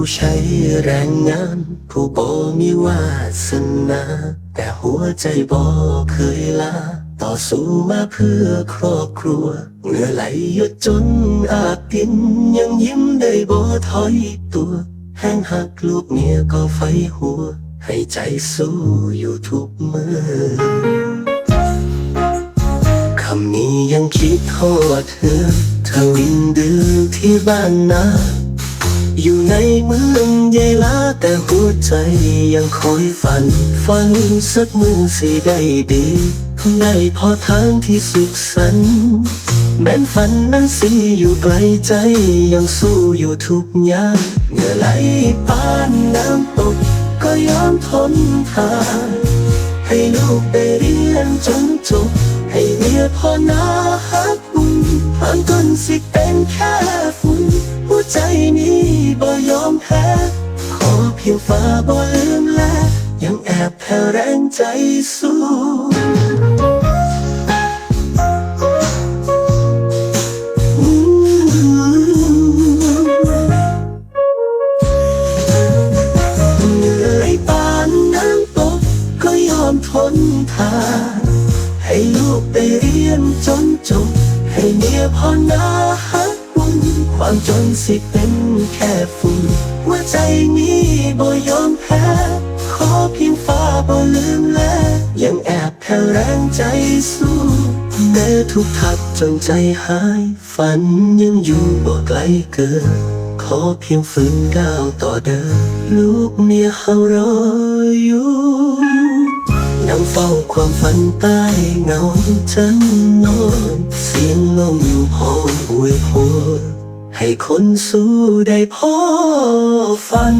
ู้ใช้แรงงาน ผู้บ่มีวาสนา แต่หัวใจบ่เคยลา ต่อสู้มาเพื่อครอบครัวเหงื่อไหลหยดจนอาบกิน ยังยิ้มได้บ่ถอยตัว แห้งหักลูกเมียก็ไฟหัว ให้ใจสู้อยู่ทุกมือคำนี้ยังคิดโทอดเธอเธอวินดื้อที่บ้านนา อยู่ในเมืองใหญ่ลาแต่หัวใจยังคอยฝัน ฝันสักมือสิได้ดีได้พอทางที่สุขสันต์แม้นฝันนั้นสิอยู่ไกลใจยังสู้อยู่ทุกยามเงื่อไหลปานน้ำตกก็ยอมทนทานให้ลูกได้เรียนจนจบให้เมียพ่อนาฮักบุญผ่านจนสิเป็นแค่ฝุ่นหัวใจนี้ ยอมแพ้ขอเพียงฟ้าบ่ลืมแลยังแอบแผ่แรงใจสู้เหนื่อยปานน้ำตกก็ยอมทนทานให้ลูกได้เรียนจนจบ ให้เมียพ่อนาฮักบุญความจนสิเป็นแค่ฝุ่น หัวใจนี้บ่ยอมแพ้ขอเพียงฟ้าบ่ลืมแลยังแอบแผ่แรงใจสู้แม้ทุกทักจนใจหาย ฝันยังอยู่บ่ไกลเกิน ขอเพียงฝืนก้าวต่อเดินลูกเมียเขารออยู่นั่งเฝ้าความฝันใต้เงาฉันนอน เสียงลมหอนอวยพร ให้คนสู้ได้พอฝัน